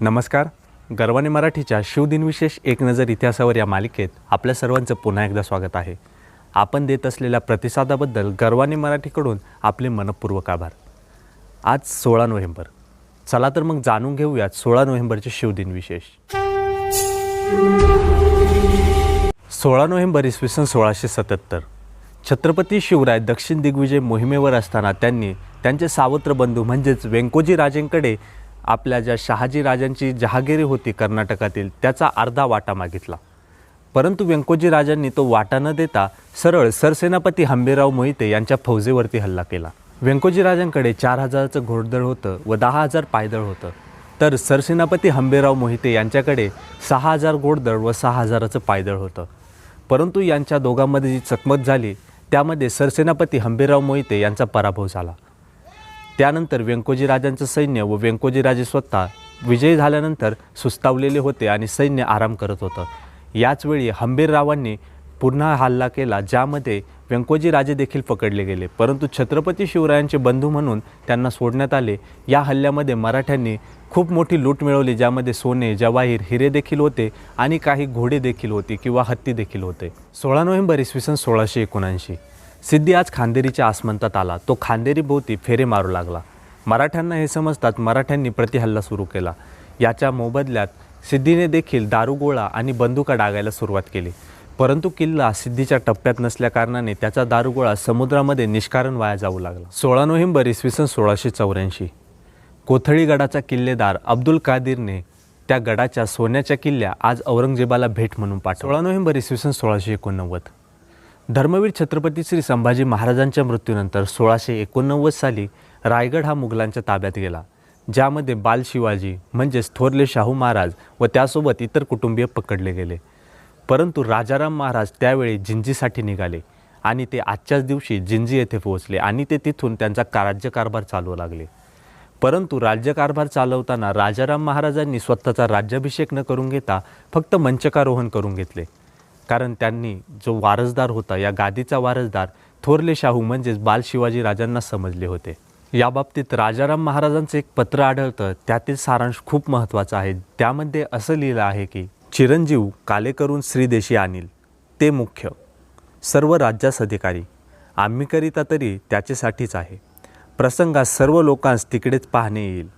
नमस्कार. गर्वाने मराठीच्या शिवदिनविशेष एक नजर इतिहासावर या मालिकेत आपल्या सर्वांचं पुन्हा एकदा स्वागत आहे. आपण देत असलेल्या प्रतिसादाबद्दल गर्वाने मराठीकडून आपले मनपूर्वक आभार. आज सोळा नोव्हेंबर. चला तर मग जाणून घेऊयात सोळा नोव्हेंबरचे शिवदिन विशेष सोळा नोव्हेंबर इसवी सन सोळाशे सत्याहत्तर. छत्रपती शिवराय दक्षिण दिग्विजय मोहिमेवर असताना त्यांनी त्यांचे सावत्र बंधू म्हणजेच व्यंकोजी राजेंकडे आपल्या ज्या शहाजी राजांची जहागिरी होती कर्नाटकातील त्याचा अर्धा वाटा मागितला. परंतु व्यंकोजी राजांनी तो वाटा न देता सरळ सरसेनापती हंबीरराव मोहिते यांच्या फौजेवरती हल्ला केला. व्यंकोजी राजांकडे चार हजाराचं घोडदळ होतं व दहा हजार पायदळ होतं. तर सरसेनापती हंबीरराव मोहिते यांच्याकडे सहा हजार घोडदळ व सहा हजाराचं पायदळ होतं. परंतु यांच्या दोघांमध्ये जी चकमक झाली त्यामध्ये सरसेनापती हंबीरराव मोहिते यांचा पराभव झाला. त्यानंतर व्यंकोजीराजांचं सैन्य व व्यंकोजी राजे स्वतः विजयी झाल्यानंतर सुस्तावलेले होते आणि सैन्य आराम करत होतं. याचवेळी हंबीररावांनी पुन्हा हल्ला केला ज्यामध्ये व्यंकोजी राजे देखील पकडले गेले. परंतु छत्रपती शिवरायांचे बंधू म्हणून त्यांना सोडण्यात आले. या हल्ल्यामध्ये मराठ्यांनी खूप मोठी लूट मिळवली ज्यामध्ये सोने जवाहीर हिरे देखील होते आणि काही घोडे देखील होते किंवा हत्ती देखील होते. सोळा नोव्हेंबर इसवी सन सोळाशे एकोणऐंशी. सिद्धी आज खांदेरीच्या आसमंतात आला. तो खांदेरीभोवती फेरे मारू लागला. मराठ्यांना हे समजतात मराठ्यांनी प्रतिहल्ला सुरू केला. याच्या मोबदल्यात सिद्धीने देखील दारुगोळा आणि बंदुका डागायला सुरुवात केली. परंतु किल्ला सिद्धीच्या टप्प्यात नसल्याकारणाने त्याचा दारुगोळा समुद्रामध्ये निष्कारण वाया जाऊ लागला. सोळा नोव्हेंबर इसवी सन सोळाशे चौऱ्याऐंशी. कोथळी गडाचा किल्लेदार अब्दुल कादिरने त्या गडाच्या सोन्याच्या किल्ल्या आज औरंगजेबाला भेट म्हणून पाठवला. सोळा नोव्हेंबर इसवी सन सोळाशे एकोणनव्वद. धर्मवीर छत्रपती श्री संभाजी महाराजांच्या मृत्यूनंतर सोळाशे एकोणनव्वद साली रायगड हा मुघलांच्या ताब्यात गेला ज्यामध्ये बाल शिवाजी म्हणजेच थोरले शाहू महाराज व त्यासोबत इतर कुटुंबीय पकडले गेले. परंतु राजाराम महाराज त्यावेळी जिंजीसाठी निघाले आणि ते आजच्याच दिवशी जिंजी येथे पोहोचले आणि ते तिथून त्यांचा का- राज्यकारभार चालवू लागले. परंतु राज्यकारभार चालवताना राजाराम महाराजांनी स्वतःचा राज्याभिषेक न करून घेता फक्त मंचकारोहण करून घेतले. कारण त्यांनी जो वारसदार होता या गादीचा वारसदार थोरले शाहू म्हणजेच बाल शिवाजी राजांना समजले होते. याबाबतीत राजाराम महाराजांचं एक पत्र आढळतं. त्यातील सारांश खूप महत्त्वाचा आहे. त्यामध्ये असं लिहिलं आहे की चिरंजीव काले करून श्रीदेशी आणील. ते मुख्य. सर्व राज्यास अधिकारी. आम्ही करिता तरी त्याच्यासाठीच आहे. प्रसंगात सर्व लोकांस तिकडेच पाहणे येईल.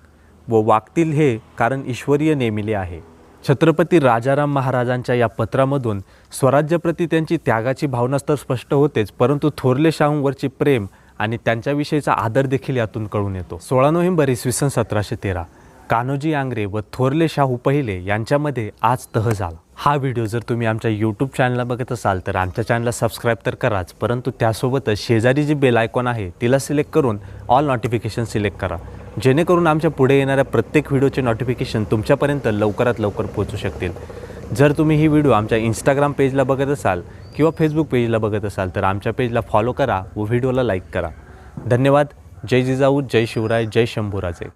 व वागतील हे कारण ईश्वरीय नेमिले आहे. छत्रपती राजाराम महाराजांच्या या पत्रामधून स्वराज्यप्रती त्यांची त्यागाची भावना तर स्पष्ट होतेच परंतु थोरले शाहूंवरची प्रेम आणि त्यांच्याविषयीचा आदर देखील यातून कळून येतो. सोळा नोव्हेंबर इसवी सन सतराशे तेरा कान्होजी आंग्रे व थोरले शाहू पहिले यांच्यामध्ये आज तह झाला. हा व्हिडिओ जर तुम्ही आमच्या यूट्यूब चॅनलला बघत असाल तर आमच्या चॅनलला सबस्क्राईब तर कराच परंतु त्यासोबतच शेजारी जी बेल आयकॉन आहे तिला सिलेक्ट करून ऑल नोटिफिकेशन सिलेक्ट करा. जेणेकरून आमच्या पुढे येणाऱ्या प्रत्येक व्हिडिओचे नोटिफिकेशन तुमच्यापर्यंत लवकरात लवकर पोहोचू शकतील. जर तुम्ही ही व्हिडिओ आमच्या इंस्टाग्राम पेजला बघत असाल किंवा फेसबुक पेजला बघत असाल तर आमच्या पेजला फॉलो करा व व्हिडिओला लाईक करा. धन्यवाद. जय जिजाऊ जय शिवराय जय शंभूराजे.